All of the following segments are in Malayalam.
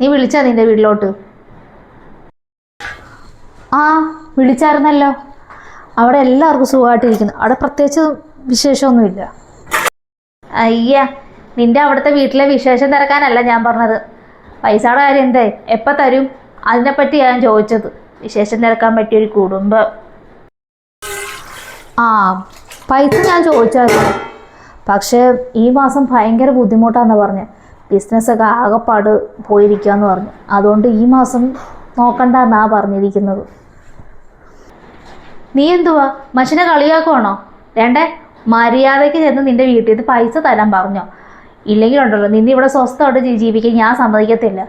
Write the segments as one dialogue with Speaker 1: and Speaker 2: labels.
Speaker 1: നീ വിളിച്ചാ നിന്റെ വീട്ടിലോട്ട്? ആ വിളിച്ചായിരുന്നല്ലോ. അവിടെ എല്ലാവർക്കും സുഖമായിട്ടിരിക്കുന്നു. അവിടെ പ്രത്യേകിച്ച് വിശേഷമൊന്നുമില്ല. അയ്യ നിന്റെ അവിടുത്തെ വീട്ടിലെ വിശേഷം തിരക്കാനല്ല ഞാൻ പറഞ്ഞത്. പൈസയുടെ കാര്യം എന്തേ? എപ്പോൾ തരും? അതിനെപ്പറ്റി ഞാൻ ചോദിച്ചത്. വിശേഷം തിരക്കാൻ പറ്റിയൊരു കുടുംബം. ആ പൈസ ഞാൻ ചോദിച്ചായിരുന്നു. പക്ഷേ ഈ മാസം ഭയങ്കര ബുദ്ധിമുട്ടാണെന്ന് പറഞ്ഞ്. ബിസിനസ്സൊക്കെ ആകെപ്പാട് പോയിരിക്കാന്ന് പറഞ്ഞു. അതുകൊണ്ട് ഈ മാസം നോക്കണ്ട എന്നാ പറഞ്ഞിരിക്കുന്നത്. നീ എന്തുവാ? മനുഷ്യനെ കളിയാക്കുവാണോ? വേണ്ടേ? മര്യാദയ്ക്ക് ചെന്ന് നിന്റെ വീട്ടിൽ നിന്ന് പൈസ തരാൻ പറഞ്ഞോ. ഇല്ലെങ്കിൽ ഉണ്ടല്ലോ നിന്നെ ഇവിടെ സ്വസ്ഥമായിട്ട് ജീവിക്കാൻ ഞാൻ സമ്മതിക്കത്തില്ല.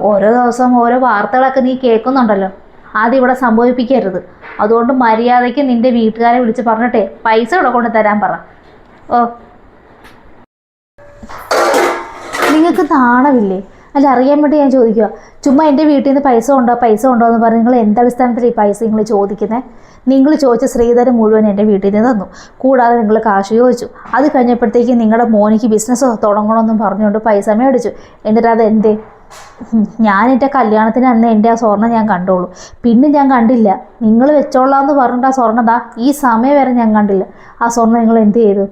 Speaker 1: ഓരോ ദിവസം ഓരോ വാർത്തകളൊക്കെ നീ കേൾക്കുന്നുണ്ടല്ലോ. അതിവിടെ സംഭവിപ്പിക്കരുത്. അതുകൊണ്ട് മര്യാദയ്ക്ക് നിന്റെ വീട്ടുകാരെ വിളിച്ച് പറഞ്ഞിട്ടേ പൈസ ഇവിടെ കൊണ്ട് തരാൻ പറ. ഓ നിങ്ങൾക്ക് നാണമില്ലേ? അല്ല അറിയാൻ വേണ്ടി ഞാൻ ചോദിക്കുക ചുമ്മാ എന്റെ വീട്ടിൽ നിന്ന് പൈസ ഉണ്ടോ പൈസ ഉണ്ടോ എന്ന് പറഞ്ഞ് നിങ്ങൾ എന്തടിസ്ഥാനത്തിൽ ഈ പൈസ നിങ്ങൾ ചോദിക്കുന്നത് നിങ്ങൾ ചോദിച്ച ശ്രീധരൻ മുഴുവൻ എന്റെ വീട്ടിൽ നിന്ന് തന്നു. കൂടാതെ നിങ്ങൾ കാശ് ചോദിച്ചു. അത് കഴിഞ്ഞപ്പോഴത്തേക്ക് നിങ്ങളുടെ മോനിക്ക് ബിസിനസ് തുടങ്ങണമെന്നും പറഞ്ഞുകൊണ്ട് പൈസ മേടിച്ചു. എന്നിട്ട് അത് എന്തേ ഞാൻ എന്റെ കല്യാണത്തിന് അന്ന് എന്റെ ആ സ്വർണം ഞാൻ കണ്ടോളൂ. പിന്നെ ഞാൻ കണ്ടില്ല. നിങ്ങൾ വെച്ചോളാം എന്ന് പറഞ്ഞിട്ട് ആ സ്വർണം ദാ ഈ സമയം വരെ ഞാൻ കണ്ടില്ല. ആ സ്വർണം നിങ്ങൾ എന്ത് ചെയ്തു?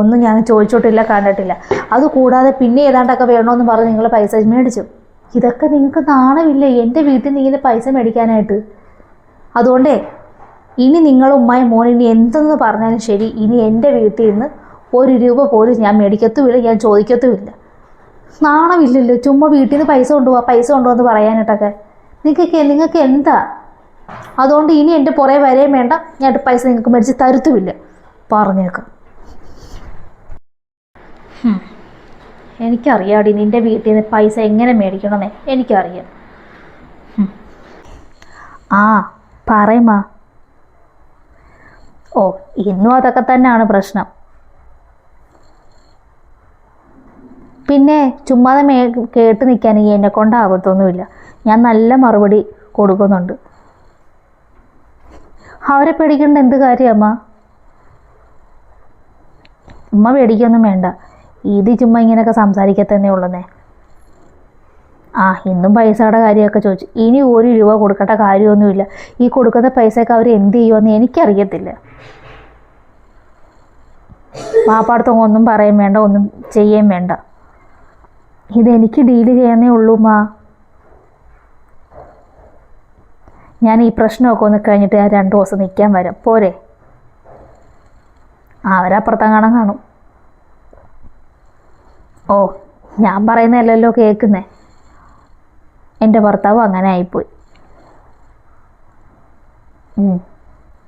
Speaker 1: ഒന്നും ഞാൻ ചോദിച്ചോട്ടില്ല കണ്ടിട്ടില്ല. അതുകൂടാതെ പിന്നെ ഏതാണ്ടൊക്കെ വേണമെന്ന് പറഞ്ഞ് നിങ്ങൾ പൈസ മേടിച്ചു. ഇതൊക്കെ നിങ്ങൾക്ക് നാണമില്ലേ? എന്റെ വീട്ടിൽ നിന്ന് ഇങ്ങനെ പൈസ മേടിക്കാനായിട്ട്? അതുകൊണ്ടേ ഇനി നിങ്ങൾ മോൻ ഇനി എന്തെന്ന് പറഞ്ഞാലും ശരി ഇനി എന്റെ വീട്ടിൽ നിന്ന് ഒരു രൂപ പോലും ഞാൻ മേടിക്കത്തുമില്ല ഞാൻ ചോദിക്കത്തുമില്ല. നാണമില്ലല്ലോ? ചുമ്മാ വീട്ടിൽ നിന്ന് പൈസ കൊണ്ടുപോവാ പൈസ കൊണ്ടുവന്ന് പറയാനായിട്ടൊക്കെ. നിങ്ങൾക്ക് നിങ്ങൾക്ക് എന്താ? അതുകൊണ്ട് ഇനി എന്റെ പുറേ വരെയും വേണ്ട ഞാൻ പൈസ നിങ്ങൾക്ക് മേടിച്ച് തരുത്തുമില്ല. പറഞ്ഞേക്കാം. എനിക്കറിയാടി നിന്റെ വീട്ടിൽ നിന്ന് പൈസ എങ്ങനെ മേടിക്കണമെന്നേ എനിക്കറിയാം. ആ പറയുമാ ഓ ഇന്നും അതൊക്കെ തന്നെയാണ് പ്രശ്നം. പിന്നെ ചുമ്മാതെ മേ കേട്ട് നിൽക്കാൻ ഈ എന്നെ കൊണ്ടാകത്തൊന്നുമില്ല ഞാൻ നല്ല മറുപടി കൊടുക്കുന്നുണ്ട്. അവരെ പേടിക്കേണ്ട എന്ത് കാര്യമ്മ ഉമ്മ പേടിക്കൊന്നും വേണ്ട. ഇത് ചുമ്മാ ഇങ്ങനെയൊക്കെ സംസാരിക്കത്തന്നെ ഉള്ളന്നേ. ആ ഇന്നും പൈസയുടെ കാര്യമൊക്കെ ചോദിച്ചു. ഇനി ഒരു രൂപ കൊടുക്കേണ്ട കാര്യമൊന്നുമില്ല. ഈ കൊടുക്കുന്ന പൈസയൊക്കെ അവർ എന്ത് ചെയ്യുമെന്ന് എനിക്കറിയത്തില്ല. മാപ്പാടത്തും ഒന്നും പറയാൻ വേണ്ട ഒന്നും ചെയ്യാൻ വേണ്ട. ഇതെനിക്ക് ഡീൽ ചെയ്യാനേ ഉള്ളൂ മാ ഞാൻ ഈ പ്രശ്നമൊക്കെ ഒന്ന് കഴിഞ്ഞിട്ട് ഞാൻ രണ്ട് ദിവസം നിൽക്കാൻ വരാം. പോരെ. അവരപ്പുറത്തെങ്ങാണം കാണും. ഓ ഞാൻ പറയുന്നതല്ലല്ലോ കേൾക്കുന്നേ. എന്റെ ഭർത്താവ് അങ്ങനെ ആയിപ്പോയി.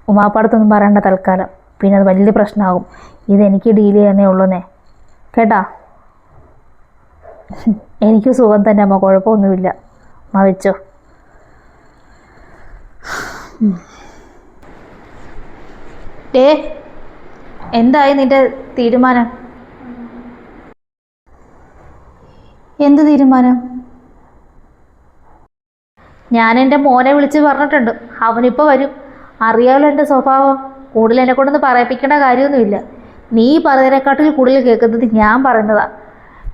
Speaker 1: ഉമാപ്പാടത്തൊന്നും പറയണ്ട തൽക്കാലം. പിന്നെ അത് വലിയ പ്രശ്നമാകും. ഇതെനിക്ക് ഡീൽ ചെയ്യാനേ ഉള്ളൂന്നേ. കേട്ടാ? എനിക്ക് സുഖം തന്നെ അമ്മ. കുഴപ്പമൊന്നുമില്ല. അമ്മ വെച്ചോ. ഏ എന്തായി നിന്റെ തീരുമാനം? എന്ത് തീരുമാനം? ഞാൻ എന്റെ മോനെ വിളിച്ച് പറഞ്ഞിട്ടുണ്ട്. അവനിപ്പോൾ വരും. അറിയാമല്ലോ എന്റെ സ്വഭാവം. കൂടുതൽ എന്നെ കൊണ്ടൊന്ന് പറയിപ്പിക്കേണ്ട കാര്യമൊന്നുമില്ല. നീ പറയുന്നതിനെക്കാട്ടിൽ കൂടുതൽ കേൾക്കുന്നത് ഞാൻ പറയുന്നതാ.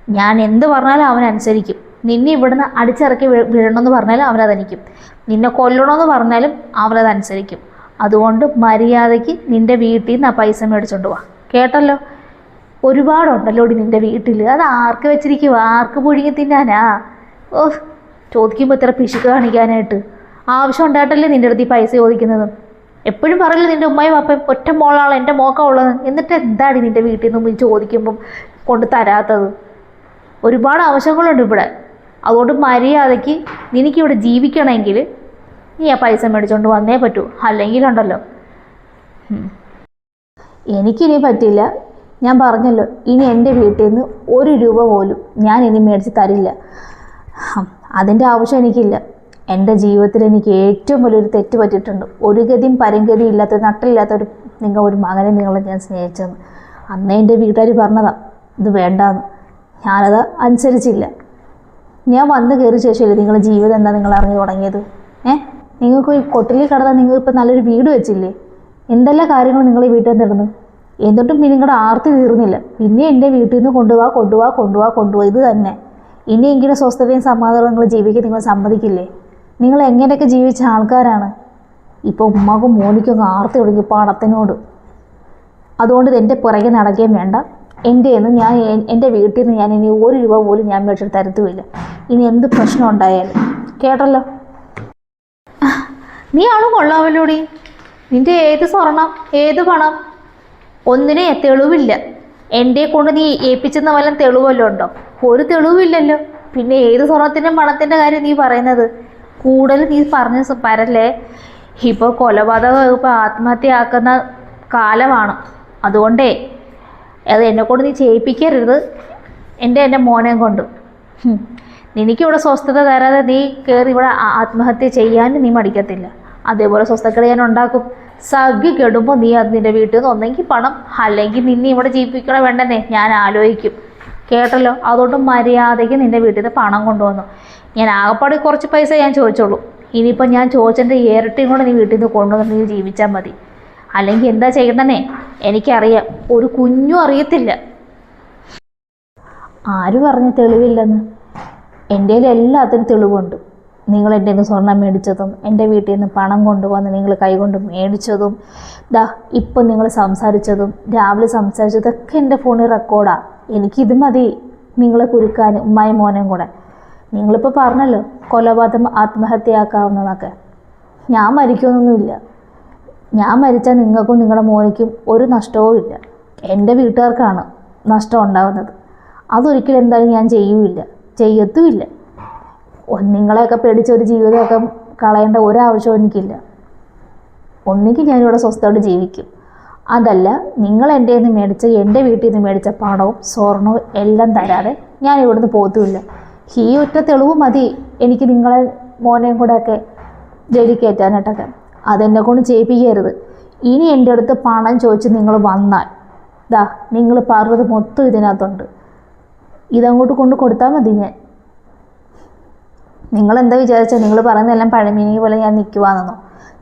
Speaker 1: ഞാൻ എന്ത് പറഞ്ഞാലും അവൻ അനുസരിക്കും. നിന്നെ ഇവിടുന്ന് അടിച്ചിറക്കി വിഴണമെന്ന് പറഞ്ഞാലും അവനതനിക്കും നിന്നെ കൊല്ലണമെന്ന് പറഞ്ഞാലും അവനതനുസരിക്കും അതുകൊണ്ട് മര്യാദയ്ക്ക് നിന്റെ വീട്ടിൽ നിന്ന് ആ പൈസ മേടിച്ചുകൊണ്ട് വാ. കേട്ടല്ലോ? ഒരുപാടുണ്ടല്ലോ ഡി നിന്റെ വീട്ടിൽ അത് ആർക്ക് വെച്ചിരിക്കുക ആർക്ക് പുഴുങ്ങി തിന്നാനാ? ഓ ചോദിക്കുമ്പോൾ ഇത്ര പിശുക്ക് കാണിക്കാനായിട്ട്. ആവശ്യം ഉണ്ടായിട്ടല്ലേ നിന്റെ അടുത്ത് ഈ പൈസ ചോദിക്കുന്നത്? എപ്പോഴും പറയില്ല നിന്റെ ഉമ്മയും അപ്പയും ഒറ്റ മോളാണ് എന്റെ മോക്ക ഉള്ളത്? എന്നിട്ട് എന്താണ് നിന്റെ വീട്ടിൽ നിന്ന് ചോദിക്കുമ്പം കൊണ്ട് തരാത്തത്? ഒരുപാട് ആവശ്യങ്ങളുണ്ട് ഇവിടെ. അതുകൊണ്ട് മര്യാദയ്ക്ക് നിനക്കിവിടെ ജീവിക്കണമെങ്കിൽ നീ ആ പൈസ മേടിച്ചുകൊണ്ട് വന്നേ പറ്റൂ. അല്ലെങ്കിലുണ്ടല്ലോ. എനിക്കിനി പറ്റില്ല. ഞാൻ പറഞ്ഞല്ലോ ഇനി എന്റെ വീട്ടിൽ നിന്ന് ഒരു രൂപ പോലും ഞാൻ ഇനി മേടിച്ച് തരില്ല. അതിന്റെ ആവശ്യം എനിക്കില്ല. എന്റെ ജീവിതത്തിൽ എനിക്ക് ഏറ്റവും വലിയൊരു തെറ്റ് പറ്റിയിട്ടുണ്ട്. ഒരു ഗതിയും പരംഗതിയും ഇല്ലാത്ത നട്ടില്ലാത്ത ഒരു നിങ്ങൾ ഒരു മകനെ നിങ്ങളെ ഞാൻ സ്നേഹിച്ചതെന്ന് അന്നേ എന്റെ വീട്ടുകാർ പറഞ്ഞതാ ഇത് വേണ്ടാന്ന്. ഞാനത് അനുസരിച്ചില്ല. ഞാൻ വന്ന് കയറിയ ശേഷമല്ലേ നിങ്ങളുടെ ജീവിതം എന്താ നിങ്ങൾ അറിഞ്ഞു തുടങ്ങിയത്? ഏ? നിങ്ങൾക്ക് ഈ കൊട്ടിലിൽ കിടന്നാൽ നിങ്ങൾ ഇപ്പം നല്ലൊരു വീട് വെച്ചില്ലേ? എന്തെല്ലാം കാര്യങ്ങൾ നിങ്ങൾ ഈ വീട്ടിൽ നടന്നു എന്നിട്ടും പിന്നെ ഇങ്ങോട്ട് ആർത്തി തീർന്നില്ല. പിന്നെ എന്റെ വീട്ടിൽ നിന്ന് കൊണ്ടുപോവാ കൊണ്ടുപോവാ കൊണ്ടുപോവാ കൊണ്ടുപോവാ ഇത് തന്നെ. ഇനിയെങ്കിലും സ്വസ്ഥതയും സമാധാനവും നിങ്ങൾ ജീവിക്കാൻ നിങ്ങൾ സമ്മതിക്കില്ലേ? നിങ്ങൾ എങ്ങനെയൊക്കെ ജീവിച്ച ആൾക്കാരാണ്? ഇപ്പോൾ ഉമ്മാക്കും മോനിക്കും ഒക്കെ ആർത്തി തുടങ്ങി പണത്തിനോട് അതുകൊണ്ട് ഇത് എന്റെ പുറകെ നടക്കുകയും വേണ്ട. എന്റെ നിന്ന് ഞാൻ എന്റെ വീട്ടിൽ നിന്ന് ഞാൻ ഇനി ഒരു രൂപ പോലും ഞാൻ മേടിച്ചിട്ട് തരത്തുമില്ല. ഇനി എന്ത് പ്രശ്നം ഉണ്ടായാലും. കേട്ടല്ലോ? നീ ആളും കൊള്ളാമല്ലോടി നിന്റെ ഏത് സ്വർണം ഏത് പണം? ഒന്നിനെ തെളിവില്ല. എന്റെ കൊണ്ട് നീ ഏൽപ്പിച്ചെന്ന വല്ലതും തെളിവല്ലോ ഉണ്ടോ? ഒരു തെളിവില്ലല്ലോ. പിന്നെ ഏത് സ്വർണത്തിന്റെ പണത്തിന്റെ കാര്യം നീ പറയുന്നത്? കൂടുതൽ നീ പറഞ്ഞ പരല്ലേ? ഇപ്പോൾ കൊലപാതക വകുപ്പ് ആത്മഹത്യയാക്കുന്ന കാലമാണ്. അതുകൊണ്ടേ അത് എന്നെ കൊണ്ട് നീ ചെയ്യിപ്പിക്കരുത്. എന്റെ എന്റെ മോനെയും കൊണ്ട്. നിനക്കിവിടെ സ്വസ്ഥത തരാതെ നീ കയറി ഇവിടെ ആത്മഹത്യ ചെയ്യാനും നീ മടിക്കത്തില്ല. അതേപോലെ സ്വസ്ഥക്കളെ ഞാൻ ഉണ്ടാക്കും. സഖി കെടുമ്പോൾ നീ അത് നിന്റെ വീട്ടിൽ നിന്ന് ഒന്നെങ്കിൽ പണം. അല്ലെങ്കിൽ നിന്നെ ഇവിടെ ജീവിപ്പിക്കണോ വേണ്ടെന്നേ? ഞാൻ ആലോചിക്കും. കേട്ടല്ലോ? അതുകൊണ്ട് മര്യാദയ്ക്ക് നിന്റെ വീട്ടിൽ നിന്ന് പണം കൊണ്ടുവന്നു. ഞാൻ ആകപ്പാടെ കുറച്ച് പൈസ ഞാൻ ചോദിച്ചോളൂ. ഇനിയിപ്പോൾ ഞാൻ ചോദിച്ചതിന്റെ ഇരട്ടിയും കൂടെ നീ വീട്ടിൽ നിന്ന് കൊണ്ടുവന്ന് നീ ജീവിച്ചാൽ മതി. അല്ലെങ്കിൽ എന്താ ചെയ്യണ്ടെന്നേ? എനിക്കറിയാം. ഒരു കുഞ്ഞും അറിയത്തില്ല. ആര് പറഞ്ഞ തെളിവില്ലെന്ന്. എന്റെ എല്ലാത്തിനും തെളിവുണ്ട്. നിങ്ങൾ എന്റെ നിന്ന് സ്വർണം മേടിച്ചതും എന്റെ വീട്ടിൽ നിന്ന് പണം കൊണ്ടുവന്ന് നിങ്ങൾ കൈകൊണ്ട് മേടിച്ചതും ദാ ഇപ്പം നിങ്ങൾ സംസാരിച്ചതും രാവിലെ സംസാരിച്ചതൊക്കെ എന്റെ ഫോണിൽ റെക്കോർഡാണ് എനിക്കിത് മതി. നിങ്ങളെ കുരുക്കാനും ഉമ്മായി മോനും കൂടെ. നിങ്ങളിപ്പോൾ പറഞ്ഞല്ലോ കൊലപാതകം ആത്മഹത്യയാക്കാവുന്നതൊക്കെ. ഞാൻ മരിക്കുന്നൊന്നുമില്ല ഞാൻ മരിച്ചാൽ നിങ്ങൾക്കും നിങ്ങളുടെ മോനിക്കും ഒരു നഷ്ടവും ഇല്ല. എന്റെ വീട്ടുകാർക്കാണ് നഷ്ടം ഉണ്ടാകുന്നത് അതൊരിക്കലും എന്തായാലും ഞാൻ ചെയ്യൂല ചെയ്യത്തുമില്ല. നിങ്ങളെയൊക്കെ പേടിച്ച് ഒരു ജീവിതമൊക്കെ കളയേണ്ട ഒരാവശ്യവും എനിക്കില്ല. ഒന്നുകിൽ ഞാനിവിടെ സ്വസ്ഥമായിട്ട് ജീവിക്കും. അതല്ല നിങ്ങൾ എന്റെ നിന്ന് മേടിച്ച എന്റെ വീട്ടിൽ നിന്ന് മേടിച്ച പണവും സ്വർണവും എല്ലാം തരാതെ ഞാൻ ഇവിടുന്ന് പോകത്തുമില്ല. ഈ ഒറ്റ തെളിവ് മതി എനിക്ക് നിങ്ങളെ മോനെയും കൂടെ ഒക്കെ ജയിലിൽ കയറ്റാനായിട്ടൊക്കെ. അതെന്നെ കൊണ്ട് ചെയ്യിപ്പിക്കരുത്. ഇനി എന്റെ അടുത്ത് പണം ചോദിച്ച് നിങ്ങൾ വന്നാൽ ദാ നിങ്ങൾ പറഞ്ഞത് മൊത്തം ഇതിനകത്തുണ്ട്. ഇതങ്ങോട്ട് കൊണ്ട് കൊടുത്താൽ മതി ഞാൻ. നിങ്ങൾ എന്താ വിചാരിച്ചാൽ നിങ്ങൾ പറയുന്നതെല്ലാം പഴമീനി പോലെ ഞാൻ നിൽക്കുവാണെന്നോ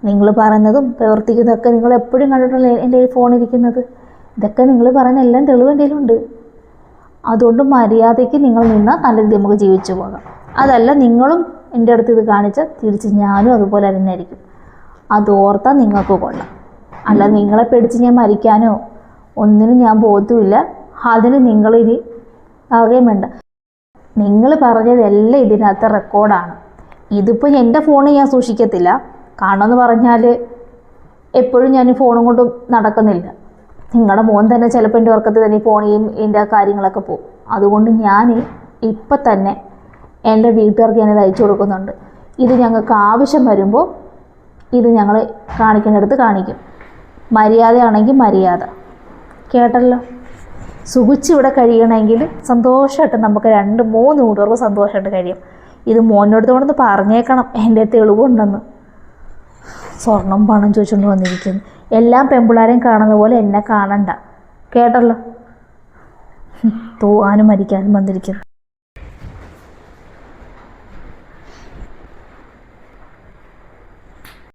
Speaker 1: നിങ്ങൾ പറയുന്നതും പ്രവർത്തിക്കുന്നതൊക്കെ നിങ്ങൾ എപ്പോഴും കണ്ടിട്ടുള്ള എന്റെ ഫോണിരിക്കുന്നത് ഇതൊക്കെ നിങ്ങൾ പറയുന്ന എല്ലാം തെളിവ് എന്റെ ഉണ്ട് അതുകൊണ്ട് മര്യാദയ്ക്ക് നിങ്ങൾ നിന്നാൽ നല്ല രീതിയിൽ നമുക്ക് ജീവിച്ചു പോകാം. അതല്ല നിങ്ങളും എന്റെ അടുത്ത് ഇത് കാണിച്ചാൽ തിരിച്ച് ഞാനും അതുപോലെ തന്നെ ആയിരിക്കും. അത് ഓർത്താൽ നിങ്ങൾക്ക് കൊള്ളാം. അല്ല നിങ്ങളെ പേടിച്ച് ഞാൻ മരിക്കാനോ ഒന്നിനും ഞാൻ പോത്തുമില്ല അതിന് നിങ്ങളിനി ആകെയും വേണ്ട. നിങ്ങൾ പറഞ്ഞതെല്ലാം ഇതിനകത്ത് റെക്കോർഡാണ്. ഇതിപ്പോൾ എന്റെ ഫോണിൽ ഞാൻ സൂക്ഷിക്കത്തില്ല. കാണുമെന്ന് പറഞ്ഞാൽ എപ്പോഴും ഞാൻ ഫോണും കൊണ്ട് നടക്കുന്നില്ല. നിങ്ങളുടെ മോൻ തന്നെ ചിലപ്പോൾ എന്റെ ഉറക്കത്തിൽ തന്നെ ഈ ഫോണിയും എന്റെ കാര്യങ്ങളൊക്കെ പോകും. അതുകൊണ്ട് ഞാൻ ഇപ്പം തന്നെ എന്റെ വീട്ടുകാർക്ക് ഞാനിത് അയച്ചു കൊടുക്കുന്നുണ്ട്. ഇത് ഞങ്ങൾക്ക് ആവശ്യം വരുമ്പോൾ ഇത് ഞങ്ങൾ കാണിക്കേണ്ടടുത്ത് കാണിക്കും. മര്യാദയാണെങ്കിൽ മര്യാദ. കേട്ടല്ലോ? സുഖിച്ച് ഇവിടെ കഴിയണമെങ്കിൽ സന്തോഷമായിട്ട് നമുക്ക് രണ്ട് മൂന്ന് കൂട്ടുകാർക്ക് സന്തോഷമായിട്ട് കഴിയും. ഇത് മോനോടത്ത് കൊണ്ടൊന്ന് പറഞ്ഞേക്കണം എന്റെ തെളിവുണ്ടെന്ന്. സ്വർണം പണം ചോദിച്ചുകൊണ്ട് വന്നിരിക്കുന്നു. എല്ലാം പെമ്പിളാരെയും കാണുന്ന പോലെ എന്നെ കാണണ്ട. കേട്ടല്ലോ? തൂവാനും മരിക്കാനും വന്നിരിക്കുന്നു.